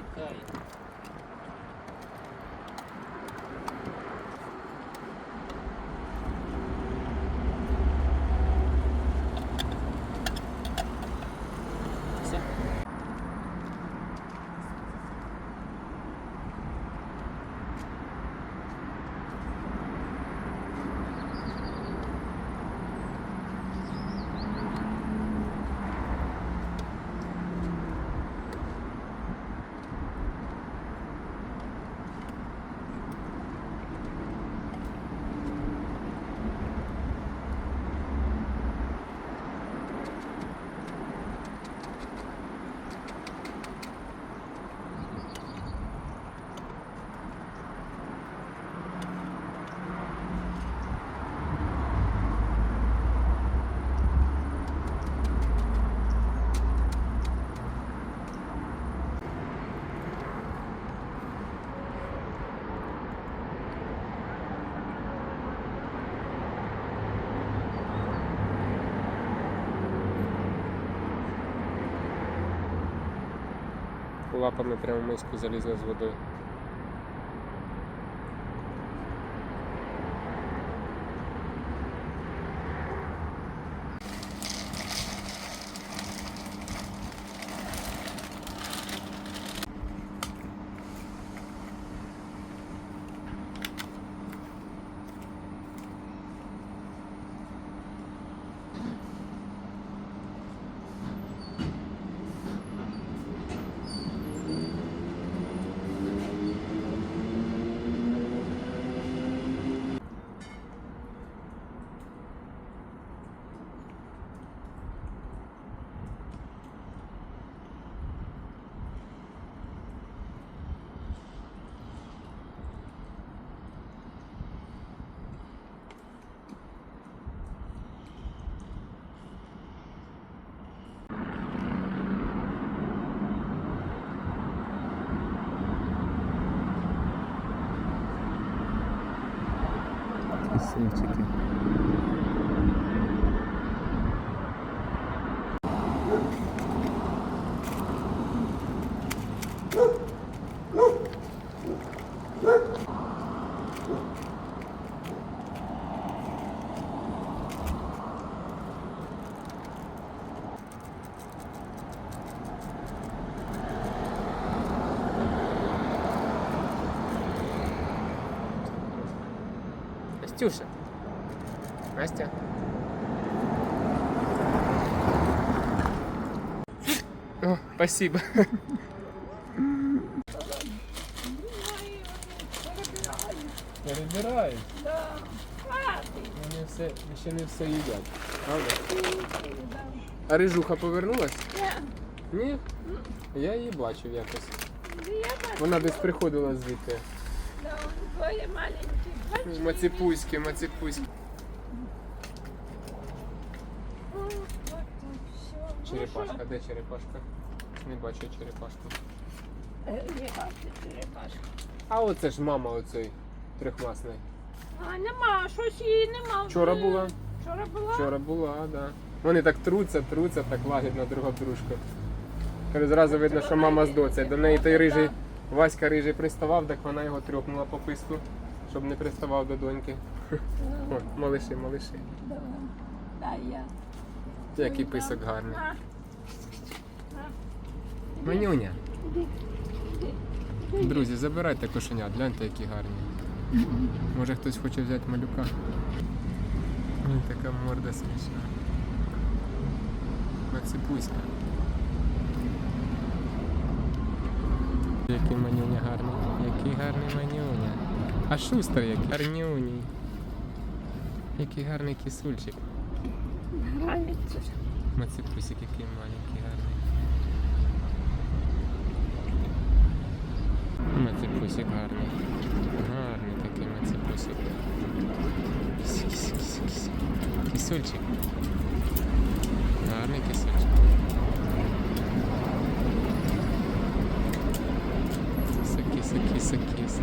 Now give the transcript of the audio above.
te. Лапами прямо миску залізла з водою. Vicente aqui. Настюша. Настя. О, спасибо. Перебирають. Вони все, ще не все їдять. Правда? А рижуха повернулась? Ні? Я її бачив якось. Вона десь приходила звідти. Двоє маленьких. так, все. Черепашка, де черепашка? Не бачу черепашку. Е, Не бачу черепашку. А оце ж мама оцей трьохмасний. А нема, щось її нема. Вчора була. Вчора була? Вчора була, так. Да. Вони так труться, труться, так лагідно друг об дружку. Кажу, Зразу видно, що мама з доцею. До неї той рижий, Васька рижий приставав, так вона його трьопнула по писку, щоб не приставав до доньки. О, малиші, малиші. Да. Я. Який писок гарний. Манюня. Друзі, забирайте кошенят, гляньте, які гарні. Може хтось хоче взяти малюка. Ой, така морда смішна. Мацепуська. Який манюня гарний. Який гарний манюня. А шустер який. Гарнюній. Який гарний кисульчик. Границю. Мацепусик який маленький гарний. Мацепусик гарний. Гарний такий мацепусик. Кіс, кіс, кіс, кіс. Кисульчик. Гарний кисульчик. Киса, киса, киса, киса.